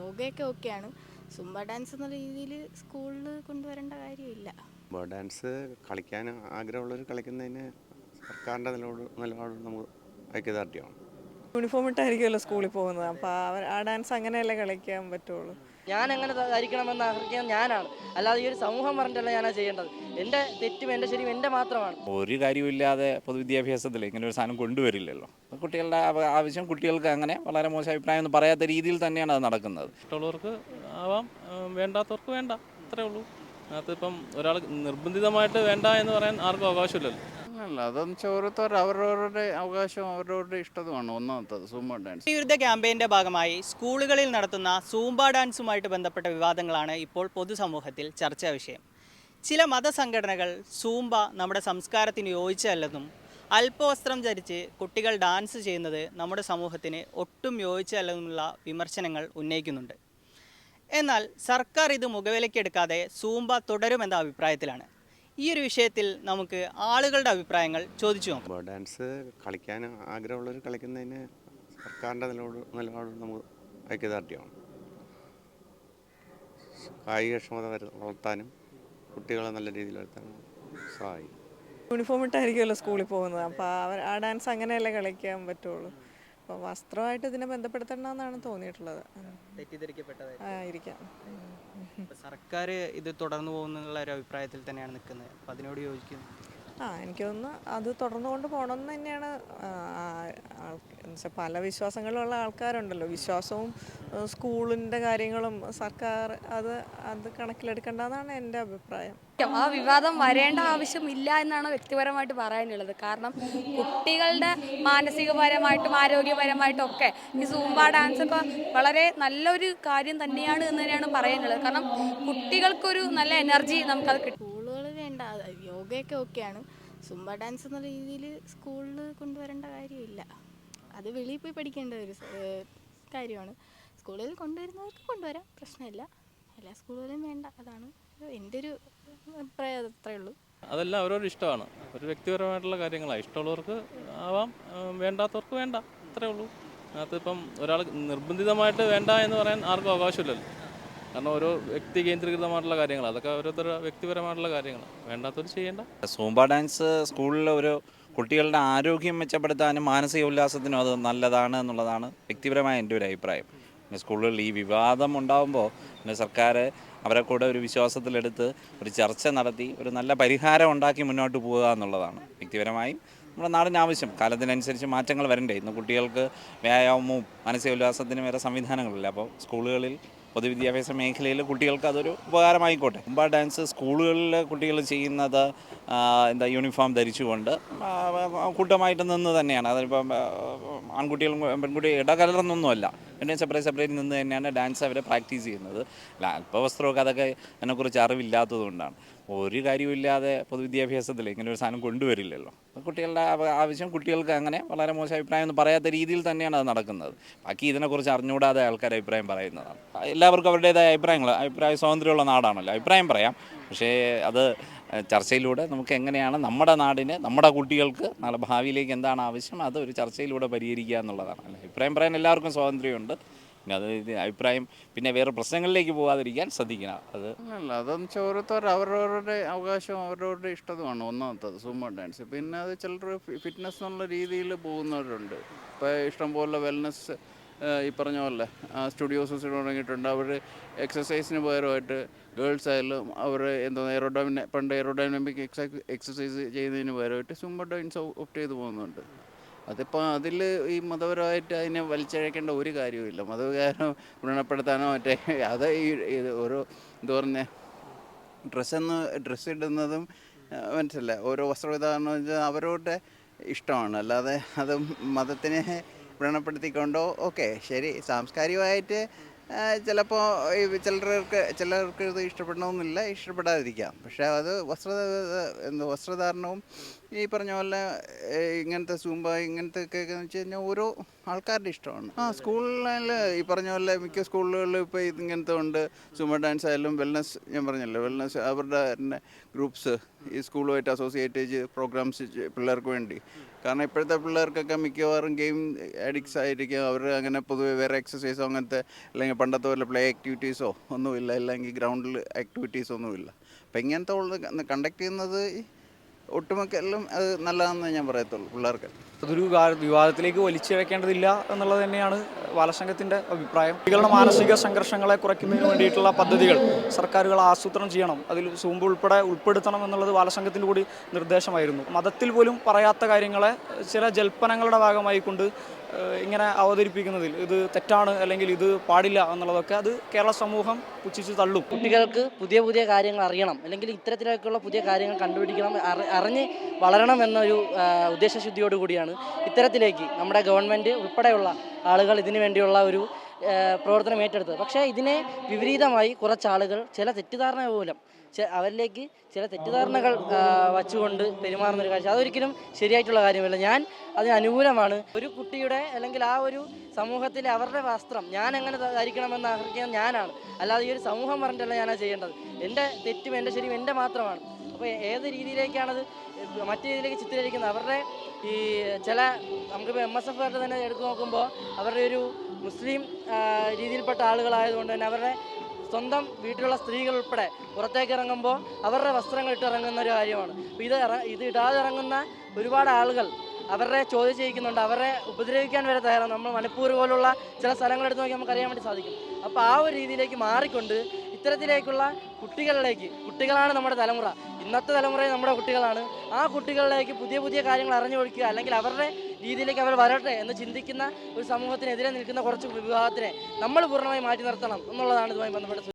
യോഗയൊക്കെ ഓക്കെയാണ് Zumba dance എന്നുള്ള രീതിയിൽ സ്കൂളിൽ കൊണ്ടുവരേണ്ട കാര്യമില്ല. സുംബ ഡാൻസ് കളിക്കാൻ ആഗ്രഹമുള്ളവർ കളിക്കുന്നതിന് സർക്കാരിന്റെ നിലപാട് നിലപാട് നമുക്ക് ഐക്യദാർഢ്യമാണ്. യൂണിഫോം ഇട്ടായിരിക്കുമല്ലോ സ്കൂളിൽ പോകുന്നത്. അപ്പോൾ ആ ഡാൻസ് അങ്ങനെയല്ലേ കളിക്കാൻ പറ്റുള്ളൂ? ഞാൻ എങ്ങനെ ധരിക്കണമെന്ന് ആഗ്രഹിക്കുന്നത് ഞാനാണ്. അല്ലാതെ ഈ ഒരു സമൂഹം പറഞ്ഞിട്ടല്ല ഞാനാ ചെയ്യേണ്ടത്. എന്റെ തെറ്റും എന്റെ ശരിയും എന്റെ മാത്രമാണ്. ഒരു കാര്യമില്ലാതെ പൊതുവിദ്യാഭ്യാസത്തിൽ ഇങ്ങനെ ഒരു സാധനം കൊണ്ടുവരില്ലല്ലോ. കുട്ടികളുടെ ആവശ്യം കുട്ടികൾക്ക് അങ്ങനെ വളരെ മോശം അഭിപ്രായം ഒന്നും പറയാത്ത രീതിയിൽ തന്നെയാണ് അത് നടക്കുന്നത്. ഇഷ്ടമുള്ളവർക്ക് ആവാം വേണ്ടാത്തവർക്ക് വേണ്ട. അത്രേ ഉള്ളൂ. അതിനകത്ത് ഇപ്പം ഒരാൾ നിർബന്ധിതമായിട്ട് വേണ്ട എന്ന് പറയാൻ ആർക്കും അവകാശമില്ലല്ലോ. അല്ല അതെന്ന് വെച്ചാൽ ഓരോരുത്തർ അവരവരുടെ അവകാശവും അവരവരുടെ ഇഷ്ടതുമാണ് ഒന്നാമത്തത് സൂമ്പ ഡാൻസ്. വിരുദ്ധ ക്യാമ്പയിന്റെ ഭാഗമായി സ്കൂളുകളിൽ നടത്തുന്ന സൂമ്പ ഡാൻസുമായിട്ട് ബന്ധപ്പെട്ട വിവാദങ്ങളാണ് ഇപ്പോൾ പൊതുസമൂഹത്തിൽ ചർച്ചാ വിഷയം. ചില മതസംഘടനകൾ സൂമ്പ നമ്മുടെ സംസ്കാരത്തിന് യോജിച്ചതല്ലെന്നും അല്പവസ്ത്രം ധരിച്ച് കുട്ടികൾ ഡാൻസ് ചെയ്യുന്നത് നമ്മുടെ സമൂഹത്തിന് ഒട്ടും യോജിച്ചതല്ലെന്നുള്ള വിമർശനങ്ങൾ ഉന്നയിക്കുന്നുണ്ട്. എന്നാൽ സർക്കാർ ഇത് മുഖവിലയ്ക്കെടുക്കാതെ സൂമ്പ തുടരുമെന്ന അഭിപ്രായത്തിലാണ്. ഈ ഒരു വിഷയത്തിൽ നമുക്ക് ആളുകളുടെ അഭിപ്രായങ്ങൾ ചോദിച്ചു നോക്കാം. ഡാൻസ് കളിക്കാൻ ആഗ്രഹമുള്ളവർ കളിക്കുന്നതിന് സർക്കാരിന്റെ നിലപാട് നിലപാട് നമുക്ക് ഐക്യദാർഢ്യമാണ്. കായികക്ഷമത വര- വളർത്താനും കുട്ടികളെ നല്ല രീതിയിൽ വളർത്താനും സഹായിക്കും. യൂണിഫോം ഇട്ടായിരിക്കുമല്ലോ സ്കൂളിൽ പോകുന്നത്. അപ്പോൾ അവർ ആ ഡാൻസ് അങ്ങനെയല്ലേ കളിക്കാൻ പറ്റുള്ളൂ? അപ്പോൾ വസ്ത്രമായിട്ട് ഇതിനെ ബന്ധപ്പെടുത്തണമെന്നാണ് തോന്നിയിട്ടുള്ളത്. ആയിരിക്കാം സർക്കാർ ഇത് തുടർന്നു പോകുന്നുള്ള ഒരു അഭിപ്രായത്തിൽ തന്നെയാണ് നിൽക്കുന്നത്. അപ്പം അതിനോട് യോജിക്കുന്നു. ആ എനിക്ക് തോന്നുന്നു അത് തുടർന്നു കൊണ്ട് പോകണമെന്ന് തന്നെയാണ് ആ, പല വിശ്വാസങ്ങളുള്ള ആൾക്കാരുണ്ടല്ലോ. വിശ്വാസവും സ്കൂളിന്റെ കാര്യങ്ങളും സർക്കാർ അത് അത് കണക്കിലെടുക്കേണ്ടതാണ് എന്റെ അഭിപ്രായം. ആ വിവാദം വരേണ്ട ആവശ്യമില്ല എന്നാണ് വ്യക്തിപരമായിട്ട് പറയാനുള്ളത്. കാരണം കുട്ടികളുടെ മാനസികപരമായിട്ടും ആരോഗ്യപരമായിട്ടും ഒക്കെ ഈ സൂംബ ഡാൻസ് ഒക്കെ വളരെ നല്ലൊരു കാര്യം തന്നെയാണ് എന്ന് തന്നെയാണ് പറയാനുള്ളത്. കാരണം കുട്ടികൾക്കൊരു നല്ല എനർജി നമുക്കത് കിട്ടും. സ്കൂളുകൾ വേണ്ട യോഗയൊക്കെ ഓക്കെയാണ് സുംബ ഡാൻസ് എന്ന രീതിയിൽ സ്കൂളിൽ കൊണ്ടുവരേണ്ട കാര്യമില്ല. അത് വെളിയിൽ പോയി പഠിക്കേണ്ട ഒരു കാര്യമാണ്. സ്കൂളിൽ കൊണ്ടുവരുന്നവർക്ക് കൊണ്ടുവരാം പ്രശ്നമില്ല. എല്ലാ സ്കൂളുകളിലും വേണ്ട അതാണ് എന്റെ ഒരു അഭിപ്രായം അത്രയേ ഉള്ളൂ. അതെല്ലാം അവരോട് ഇഷ്ടമാണ്. ഒരു വ്യക്തിപരമായിട്ടുള്ള കാര്യങ്ങളാണ്. ഇഷ്ടമുള്ളവർക്ക് ആവാം വേണ്ടാത്തവർക്ക് വേണ്ട അത്രേ ഉള്ളൂ. അതിനകത്ത് ഇപ്പം ഒരാൾ നിർബന്ധിതമായിട്ട് വേണ്ട എന്ന് പറയാൻ ആർക്കും അവകാശമില്ലല്ലോ. കാരണം ഓരോ വ്യക്തി കേന്ദ്രീകൃതമായിട്ടുള്ള കാര്യങ്ങൾ അതൊക്കെ ഓരോരുത്തരുടെ വ്യക്തിപരമായിട്ടുള്ള കാര്യങ്ങളാണ്. വേണ്ടാത്തവർ ചെയ്യേണ്ട. സോംബ ഡാൻസ് സ്കൂളിലെ ഒരു കുട്ടികളുടെ ആരോഗ്യം മെച്ചപ്പെടുത്താനും മാനസിക ഉല്ലാസത്തിനും അത് നല്ലതാണ് എന്നുള്ളതാണ് വ്യക്തിപരമായ എന്റെ ഒരു അഭിപ്രായം. പിന്നെ സ്കൂളുകളിൽ ഈ വിവാദം ഉണ്ടാകുമ്പോൾ പിന്നെ സർക്കാർ അവരെ കൂടെ ഒരു വിശ്വാസത്തിലെടുത്ത് ഒരു ചർച്ച നടത്തി ഒരു നല്ല പരിഹാരം ഉണ്ടാക്കി മുന്നോട്ട് പോവുക എന്നുള്ളതാണ്. വ്യക്തിപരമായും നമ്മുടെ നാടിന് ആവശ്യം. കാലത്തിനനുസരിച്ച് മാറ്റങ്ങൾ വരണ്ടേ. ഇന്ന് കുട്ടികൾക്ക് വ്യായാമവും മാനസിക ഉല്ലാസത്തിനും വേറെ സംവിധാനങ്ങളില്ല. അപ്പോൾ സ്കൂളുകളിൽ പൊതുവിദ്യാഭ്യാസ മേഖലയിൽ കുട്ടികൾക്ക് അതൊരു ഉപകാരമായിക്കോട്ടെ. കുമ്പ ഡാൻസ് സ്കൂളുകളിൽ കുട്ടികൾ ചെയ്യുന്നത് എന്താ യൂണിഫോം ധരിച്ചുകൊണ്ട് കൂട്ടമായിട്ട് നിന്ന് തന്നെയാണ്. അതിപ്പം ആൺകുട്ടികളും പെൺകുട്ടി ഇടകലർന്നൊന്നുമല്ല. രണ്ടും സെപ്പറേറ്റ് സെപ്പറേറ്റ് നിന്ന് തന്നെയാണ് ഡാൻസ് അവരെ പ്രാക്ടീസ് ചെയ്യുന്നത്. അല്ല അല്പവസ്ത്രമൊക്കെ അതൊക്കെ അതിനെക്കുറിച്ച് അറിവില്ലാത്തതുകൊണ്ടാണ്. ഒരു കാര്യമില്ലാതെ പൊതുവിദ്യാഭ്യാസത്തിൽ ഇങ്ങനെ ഒരു സാധനം കൊണ്ടുവരില്ലല്ലോ. കുട്ടികളുടെ ആവശ്യം കുട്ടികൾക്ക് അങ്ങനെ വളരെ മോശം അഭിപ്രായം ഒന്നും പറയാത്ത രീതിയിൽ തന്നെയാണ് അത് നടക്കുന്നത്. ബാക്കി ഇതിനെക്കുറിച്ച് അറിഞ്ഞുകൂടാതെ ആൾക്കാർ അഭിപ്രായം പറയുന്നതാണ്. എല്ലാവർക്കും അവരുടേതായ അഭിപ്രായങ്ങൾ അഭിപ്രായ സ്വാതന്ത്ര്യമുള്ള നാടാണല്ലോ. അഭിപ്രായം പറയാം. പക്ഷേ അത് ചർച്ചയിലൂടെ നമുക്ക് എങ്ങനെയാണ് നമ്മുടെ നാടിന് നമ്മുടെ കുട്ടികൾക്ക് നല്ല ഭാവിയിലേക്ക് എന്താണ് ആവശ്യം അത് ഒരു ചർച്ചയിലൂടെ പരിഹരിക്കുക എന്നുള്ളതാണ്. അഭിപ്രായം പറയാൻ എല്ലാവർക്കും സ്വാതന്ത്ര്യമുണ്ട്. പിന്നെ അത് അഭിപ്രായം പിന്നെ വേറെ പ്രശ്നങ്ങളിലേക്ക് പോകാതിരിക്കാൻ ശ്രദ്ധിക്കണം. അത് അല്ല അതെന്ന് വെച്ചാൽ ഓരോരുത്തർ അവരവരുടെ അവകാശവും അവരവരുടെ ഇഷ്ടതുമാണ് ഒന്നാമത്തത് സൂമ ഡാൻസ്. പിന്നെ അത് ചിലർ ഫിറ്റ്നസ് എന്നുള്ള രീതിയിൽ പോകുന്നവരുണ്ട്. ഇപ്പോൾ ഇഷ്ടംപോലെ വെൽനസ് ഈ പറഞ്ഞ പോലെ സ്റ്റുഡിയോസ് തുടങ്ങിയിട്ടുണ്ട്. അവർ എക്സസൈസിന് പകരമായിട്ട് ഗേൾസ് ആയാലും അവർ എന്താ എയറോഡൈന പണ്ട് എയറോഡൈനാമിക് എക്സസൈസ് ചെയ്യുന്നതിന് പകരമായിട്ട് സുംബ ഡൈൻസ് ഓപ്റ്റ് ചെയ്ത് പോകുന്നുണ്ട്. അതിപ്പോൾ അതിൽ ഈ മതപരമായിട്ട് അതിനെ വലിച്ചഴക്കേണ്ട ഒരു കാര്യവുമില്ല. മതവികാരം വ്രണപ്പെടുത്താനോ മറ്റേ അത് ഈ ഓരോ എന്താ പറഞ്ഞ ഡ്രസ്സെന്ന് ഡ്രസ്സ് ഇടുന്നതും മനസ്സിലെ ഓരോ വസ്ത്രവിധാനം വെച്ചാൽ അവരുടെ ഇഷ്ടമാണ്. അല്ലാതെ അത് മതത്തിനെ വ്രണപ്പെടുത്തിക്കൊണ്ടോ? ഓക്കെ ശരി. സാംസ്കാരികമായിട്ട് ചിലപ്പോൾ ചിലർക്ക് ചിലർക്ക് ഇത് ഇഷ്ടപ്പെടണമെന്നില്ല ഇഷ്ടപ്പെടാതിരിക്കാം. പക്ഷേ അത് വസ്ത്ര എന്ത് വസ്ത്രധാരണവും ഈ പറഞ്ഞ പോലെ ഇങ്ങനത്തെ സൂമ്പ ഇങ്ങനത്തെ ഒക്കെ എന്ന് വെച്ച് കഴിഞ്ഞാൽ ഓരോ ആൾക്കാരുടെ ഇഷ്ടമാണ്. ആ സ്കൂളിൽ ഈ പറഞ്ഞ പോലെ മിക്ക സ്കൂളുകളിലും ഇപ്പോൾ ഇങ്ങനത്തെ ഉണ്ട്. സൂമ്പ ഡാൻസ് ആയാലും വെൽനസ് ഞാൻ പറഞ്ഞല്ലോ വെൽനസ് അവരുടെ തന്നെ ഗ്രൂപ്പ്സ് ഈ സ്കൂളുമായിട്ട് അസോസിയേറ്റ് ചെയ്ത് പ്രോഗ്രാംസ് പിള്ളേർക്ക് വേണ്ടി. കാരണം ഇപ്പോഴത്തെ പിള്ളേർക്കൊക്കെ മിക്കവാറും ഗെയിം അഡിക്ട്സ് ആയിരിക്കും. അവർ അങ്ങനെ പൊതുവെ വേറെ എക്സസൈസോ അങ്ങനത്തെ അല്ലെങ്കിൽ പണ്ടത്തെ പോലെ പ്ലേ ആക്ടിവിറ്റീസോ ഒന്നുമില്ല. അല്ലെങ്കിൽ ഗ്രൗണ്ടിൽ ആക്ടിവിറ്റീസോ ഒന്നുമില്ല. അപ്പം ഇങ്ങനത്തെ ഉള്ളത് കണ്ടക്ട് ചെയ്യുന്നത് ഒട്ടുമിക്ക എല്ലാം അത് നല്ലതാണെന്ന് ഞാൻ പറയത്തുള്ളൂ പിള്ളേർക്ക്. അതൊരു വിവാദത്തിലേക്ക് വലിച്ചു വെക്കേണ്ടതില്ല എന്നുള്ളത് തന്നെയാണ് ബാലസംഘത്തിന്റെ അഭിപ്രായം. കുട്ടികളുടെ മാനസിക സംഘർഷങ്ങളെ കുറയ്ക്കുന്നതിന് വേണ്ടിയിട്ടുള്ള പദ്ധതികൾ സർക്കാരുകൾ ആസൂത്രണം ചെയ്യണം. അതിൽ സൂമ്പ് ഉൾപ്പെടെ ഉൾപ്പെടുത്തണം എന്നുള്ളത് ബാലസംഘത്തിന്റെ കൂടി നിർദ്ദേശമായിരുന്നു. മതത്തിൽ പോലും പറയാത്ത കാര്യങ്ങളെ ചില ജൽപ്പനങ്ങളുടെ ഭാഗമായി കൊണ്ട് ഇങ്ങനെ അവതരിപ്പിക്കുന്നതിൽ ഇത് തെറ്റാണ് അല്ലെങ്കിൽ ഇത് പാടില്ല എന്നുള്ളതൊക്കെ അത് കേരള സമൂഹം പുച്ഛിച്ച് തള്ളും. കുട്ടികൾക്ക് പുതിയ പുതിയ കാര്യങ്ങൾ അറിയണം. അല്ലെങ്കിൽ ഇത്തരത്തിലൊക്കെയുള്ള പുതിയ കാര്യങ്ങൾ കണ്ടുപിടിക്കണം അറി- അറിഞ്ഞ് വളരണം എന്നൊരു ഉദ്ദേശശുദ്ധിയോടുകൂടിയാണ് കൂടിയാണ് ഇത്തരത്തിലേക്ക് നമ്മുടെ ഗവൺമെന്റ് ഉൾപ്പെടെയുള്ള ആളുകൾ ഇതിനു വേണ്ടിയുള്ള ഒരു പ്രവർത്തനം ഏറ്റെടുത്തത്. പക്ഷേ ഇതിനെ വിപരീതമായി കുറച്ചാളുകൾ ചില തെറ്റിദ്ധാരണ മൂലം അവരിലേക്ക് ചില തെറ്റിദ്ധാരണകൾ വച്ചുകൊണ്ട് പെരുമാറുന്ന ഒരു കാഴ്ച. അതൊരിക്കലും ശരിയായിട്ടുള്ള കാര്യമല്ല. ഞാൻ അതിന് അനുകൂലമാണ്. ഒരു കുട്ടിയുടെ അല്ലെങ്കിൽ ആ ഒരു സമൂഹത്തിലെ അവരുടെ വസ്ത്രം ഞാൻ എങ്ങനെ ധരിക്കണമെന്ന് ആഗ്രഹിക്കാൻ ഞാനാണ്. അല്ലാതെ ഈ ഒരു സമൂഹം പറഞ്ഞിട്ടല്ല ഞാനത് ചെയ്യേണ്ടത്. എന്റെ തെറ്റും എന്റെ ശരിയും എന്റെ മാത്രമാണ്. അപ്പോൾ ഏത് രീതിയിലേക്കാണത് മറ്റു രീതിയിലേക്ക് ചിത്രീകരിക്കുന്നത് അവരുടെ ഈ ചില നമുക്കിപ്പോൾ എം എസ് എഫ് തന്നെ എടുത്തു നോക്കുമ്പോൾ അവരുടെ ഒരു മുസ്ലിം രീതിയിൽപ്പെട്ട ആളുകളായതുകൊണ്ട് തന്നെ അവരുടെ സ്വന്തം വീട്ടിലുള്ള സ്ത്രീകൾ ഉൾപ്പെടെ പുറത്തേക്ക് ഇറങ്ങുമ്പോൾ അവരുടെ വസ്ത്രങ്ങൾ ഇട്ടിറങ്ങുന്ന ഒരു കാര്യമാണ്. അപ്പോൾ ഇത് ഇത് ഇടാതെ ഇറങ്ങുന്ന ഒരുപാട് ആളുകൾ അവരെ ചോദ്യം ചെയ്യിക്കുന്നുണ്ട്. അവരെ ഉപദ്രവിക്കാൻ വരെ തയ്യാറാണ്. നമ്മൾ മണിപ്പൂർ പോലുള്ള ചില സ്ഥലങ്ങൾ എടുത്ത് നോക്കി നമുക്കറിയാൻ വേണ്ടി സാധിക്കും. അപ്പോൾ ആ ഒരു രീതിയിലേക്ക് മാറിക്കൊണ്ട് ഇത്തരത്തിലേക്കുള്ള കുട്ടികളിലേക്ക് കുട്ടികളാണ് നമ്മുടെ തലമുറ. ഇന്നത്തെ തലമുറയിൽ നമ്മുടെ കുട്ടികളാണ്. ആ കുട്ടികളിലേക്ക് പുതിയ പുതിയ കാര്യങ്ങൾ അറിഞ്ഞു കൊടുക്കുക അല്ലെങ്കിൽ അവരുടെ രീതിയിലേക്ക് അവർ വരട്ടെ എന്ന് ചിന്തിക്കുന്ന ഒരു സമൂഹത്തിനെതിരെ നിൽക്കുന്ന കുറച്ച് വിഭാഗത്തിനെ നമ്മൾ പൂർണമായി മാറ്റി നിർത്തണം എന്നുള്ളതാണ് ഇതുമായി ബന്ധപ്പെട്ട്